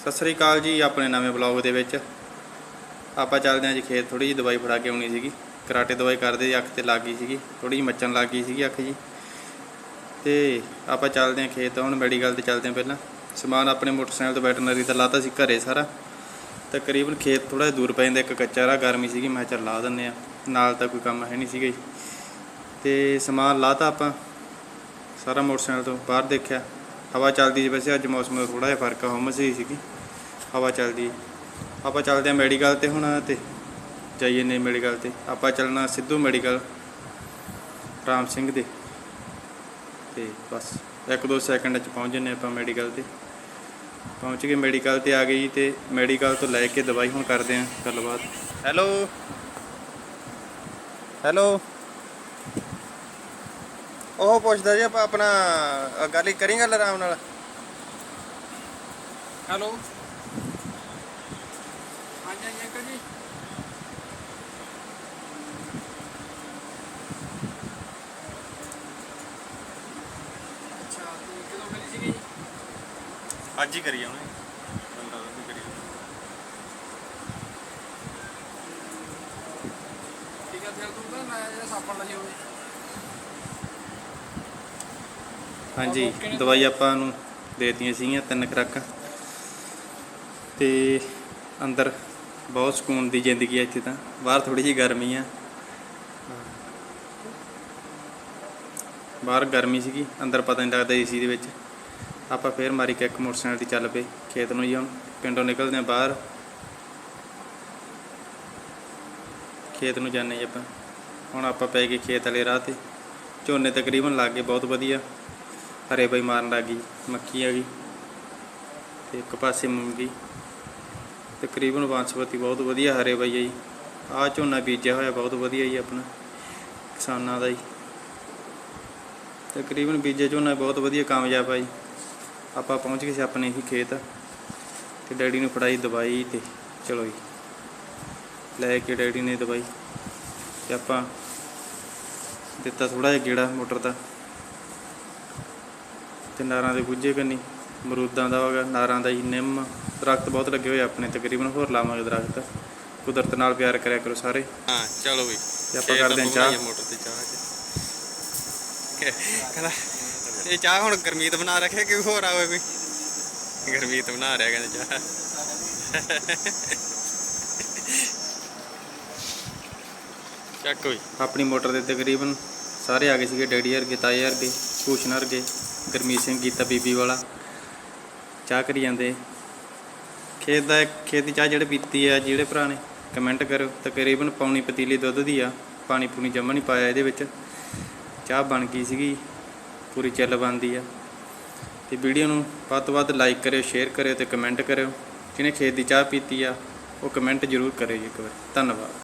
ਸਤਿ ਸ੍ਰੀ ਅਕਾਲ ਜੀ ਆਪਣੇ ਨਵੇਂ ਬਲੌਗ ਦੇ ਵਿੱਚ। ਆਪਾਂ ਚੱਲਦੇ ਹਾਂ ਜੀ ਖੇਤ ਥੋੜੀ ਜਿਹੀ ਦਵਾਈ ਫੜਾ ਕੇ ਆਉਣੀ ਸੀਗੀ। ਕਰਾਟੇ ਦਵਾਈ ਕਰਦੇ ਜੀ ਅੱਖ ਤੇ ਲੱਗ ਗਈ ਸੀਗੀ ਥੋੜੀ ਜਿਹੀ ਮੱਚਣ ਲੱਗ ਗਈ ਸੀਗੀ ਅੱਖ ਜੀ ਤੇ ਆਪਾਂ ਚੱਲਦੇ ਹਾਂ ਖੇਤ, ਹੁਣ ਮੈਡੀਕਲ ਤੇ ਚੱਲਦੇ ਹਾਂ ਪਹਿਲਾਂ। ਸਮਾਨ ਆਪਣੇ ਮੋਟਰਸਾਈਕਲ ਤੋਂ ਵੈਟਰਨਰੀ ਦਾ ਲਾਤਾ ਸੀ ਘਰੇ ਸਾਰਾ। ਤਕਰੀਬਨ ਖੇਤ ਥੋੜਾ ਦੂਰ ਪੈ ਜਾਂਦਾ, ਇੱਕ ਕੱਚਾ ਰਾ ਗਰਮੀ ਸੀਗੀ, ਮੈਂ ਕਿਹਾ ਚੱਲ ਲਾ ਦਿੰਨੇ ਆ ਨਾਲ ਤਾਂ ਕੋਈ ਕੰਮ ਹੈ ਨਹੀਂ ਸੀਗਾ ਜੀ। ਤੇ ਸਮਾਨ ਲਾਤਾ ਆਪਾਂ, ਸਾਰਾ ਮੋਟਰਸਾਈਕਲ ਤੋਂ ਬਾਹਰ ਦੇਖਿਆ। ਹਵਾ ਚੱਲਦੀ ਜੀ ਵੈਸੇ ਅੱਜ ਮੌਸਮ ਦਾ ਥੋੜਾ ਜਿਹਾ ਫ਼ਰਕ ਆ ਹਮਸ ਹੀ ਸੀਗੀ। ਹਵਾ ਚੱਲਦੀ। ਆਪਾਂ ਚੱਲਦੇ ਆ ਮੈਡੀਕਲ ਤੇ ਹੁਣ ਤੇ ਜਾਈਏ ਨੇ ਮੈਡੀਕਲ ਤੇ। ਆਪਾਂ ਚੱਲਣਾ ਸਿੱਧੂ ਮੈਡੀਕਲ ਰਾਮ ਸਿੰਘ ਦੇ। ਤੇ ਬਸ, ਇੱਕ ਦੋ ਸੈਕਿੰਡ ਚ ਪਹੁੰਚ ਜੰਨੇ ਆਪਾਂ ਮੈਡੀਕਲ ਤੇ। ਪਹੁੰਚ ਗਏ ਮੈਡੀਕਲ ਤੇ ਆ ਗਈ ਤੇ ਮੈਡੀਕਲ ਤੋਂ ਲੈ ਕੇ ਦਵਾਈ ਹੁਣ ਕਰਦੇ ਆ ਗੱਲਬਾਤ। ਹੈਲੋ ਹੈਲੋ ਉਹ ਪੁੱਛਦਾ ਜੀ ਆਪਾਂ ਆਪਣਾ ਗੱਲ ਕਰੀ ਗੱਲ ਆਰਾਮ ਨਾਲ? ਹੈਲੋ। ਹਾਂਜੀ ਹਾਂਜੀ ਅੰਕਲ ਜੀ। ਅੱਛਾ ਤੇ ਕਦੋਂ ਮਿਲੀ ਸੀਗੀ? ਅੱਜ ਹੀ ਕਰੀ ਆਉਣੇ ਬੰਦਾ ਵੀ ਕਰੀ ਠੀਕ ਹੈ ਫਿਰ ਤੂੰ ਤਾਂ ਮੈਂ ਜਿਹੜਾ ਸਾਪਣ ਲਈ ਹੋਵੇ ਹਾਂਜੀ, ਦਵਾਈ ਆਪਾਂ ਨੂੰ ਦਿੱਤੀਆਂ ਸੀਗੀਆਂ, ਤਿੰਨ ਖੁਰਾਕਾਂ। ਤੇ ਅੰਦਰ ਬਹੁਤ ਸਕੂਨ ਦੀ ਜ਼ਿੰਦਗੀ ਹੈ ਇੱਥੇ ਤਾਂ। ਬਾਹਰ ਥੋੜੀ ਜਿਹੀ ਗਰਮੀ ਆ। ਬਾਹਰ ਗਰਮੀ ਸੀਗੀ, ਅੰਦਰ ਪਤਾ ਨਹੀਂ ਲੱਗਦਾ ਏਸੀ ਦੇ ਵਿੱਚ। ਆਪਾਂ ਫੇਰ ਮਾਰੀ ਕੇ ਇੱਕ ਮੋਟਰਸਾਈਕਲ ਤੇ ਚੱਲ ਪਏ, ਖੇਤ ਨੂੰ ਜੀ ਹੁਣ ਪਿੰਡੋਂ ਨਿਕਲਦੇ ਆ ਬਾਹਰ। ਖੇਤ ਨੂੰ ਜਾਂਦੇ ਜੀ ਆਪਾਂ। ਹੁਣ ਆਪਾਂ ਪੈ ਗਏ ਖੇਤ ਵਾਲੇ ਰਾਹ ਤੇ। ਝੋਨੇ ਤਕਰੀਬਨ ਲੱਗ ਗਏ, ਬਹੁਤ ਵਧੀਆ। ਹਰੇ ਬਾਈ ਮਾਰਨ ਲੱਗ ਗਈ ਮੱਕੀ ਆ ਗਈ ਤੇ ਇੱਕ ਪਾਸੇ ਮੂੰਗੀ। ਤਕਰੀਬਨ ਬਾਂਸਪਤੀ ਬਹੁਤ ਵਧੀਆ ਹਰੇ ਬਾਈ ਆ ਜੀ। ਆਹ ਝੋਨਾ ਬੀਜਿਆ ਹੋਇਆ, ਬਹੁਤ ਵਧੀਆ ਜੀ ਆਪਣਾ, ਕਿਸਾਨਾਂ ਦਾ ਜੀ। ਤਕਰੀਬਨ ਬੀਜੇ ਝੋਨਾ ਬਹੁਤ ਵਧੀਆ, ਕਾਮਯਾਬ ਆ ਜੀ। ਆਪਾਂ ਪਹੁੰਚ ਗਏ ਸੀ ਆਪਣੇ ਹੀ ਖੇਤ ਤੇ ਡੈਡੀ ਨੂੰ ਫੜਾਈ ਦਵਾਈ ਤੇ ਚਲੋ ਜੀ। ਲੈ ਕੇ ਡੈਡੀ ਨੇ ਦਵਾਈ ਤੇ ਆਪਾਂ ਦਿੱਤਾ ਥੋੜਾ ਜਿਹਾ ਗੇੜਾ ਮੋਟਰ ਦਾ। ਤੇ ਨਾਰਾਂ ਦੇ ਗੁੱਜੇ ਕੰਨੀ। ਮਰੂਦਾਂ ਦਾ ਹੋਗਾ ਨਾਰਾਂ ਦਾ ਜੀ ਨਿੰਮ। ਦਰਖਤ ਬਹੁਤ ਲੱਗੇ ਹੋਏ ਆਪਣੇ ਤਕਰੀਬਨ ਹੋਰ ਲਾਵਾਂਗੇ ਦਰਖਤ। ਕੁਦਰਤ ਨਾਲ ਪਿਆਰ ਕਰਿਆ ਕਰੋ ਸਾਰੇ। ਹਾਂ ਚਲੋ ਵੀ। ਤੇ ਆਪਾਂ ਕਰਦੇ ਹਾਂ ਚਾਹ। ਮੋਟਰ ਤੇ ਚਾਹ ਚ। ਕਹਿੰਦਾ ਇਹ ਚਾਹ ਹੁਣ ਗਰਮੀਤ ਬਣਾ ਰੱਖਿਆ ਕਿ ਹੋਰ ਆਵੇ ਕੋਈ ਗਰਮੀਤ ਬਣਾ ਰਿਹਾ ਕਹਿੰਦੇ ਚਾਹ। ਚੱਕ ਕੋਈ। ਆਪਣੀ ਮੋਟਰ ਦੇ ਤਕਰੀਬਨ ਸਾਰੇ ਆ ਗਏ ਸੀਗੇ ਡੈਡੀ ਵਰਗੇ ਤਾਏ ਵਰਗੇ ਭੂਸ਼ਣ ਵਰਗੇ। ਗਰਮੀਤ ਸਿੰਘ ਗੀਤਾ ਬੀਬੀ ਵਾਲਾ। ਚਾਹ ਕਰੀ ਜਾਂਦੇ। ਖੇਤ ਦਾ ਖੇਤ ਦੀ ਚਾਹ ਜਿਹੜੇ ਪੀਤੀ ਆ, ਜਿਹੜੇ ਭਰਾ ਨੇ, ਕਮੈਂਟ ਕਰੋ। ਤਕਰੀਬਨ ਪੌਣੀ ਪਤੀਲੀ ਦੁੱਧ ਦੀ ਆ। ਪਾਣੀ ਪੂਣੀ ਜਮਾ ਨਹੀਂ ਪਾਇਆ ਇਹਦੇ ਵਿੱਚ। ਚਾਹ ਬਣ ਗਈ ਸੀਗੀ। ਪੂਰੀ ਚੱਲ ਬਣਦੀ ਆ। ਤੇ ਵੀਡੀਓ ਨੂੰ ਵੱਧ ਤੋਂ ਵੱਧ ਲਾਈਕ ਕਰਿਓ ਸ਼ੇਅਰ ਕਰਿਓ ਤੇ ਕਮੈਂਟ ਕਰਿਓ। ਜਿਹਨੇ ਖੇਤ ਦੀ ਚਾਹ ਪੀਤੀ ਆ, ਉਹ ਕਮੈਂਟ ਜ਼ਰੂਰ ਕਰਿਓ ਜੀ ਇੱਕ ਵਾਰ। ਧੰਨਵਾਦ।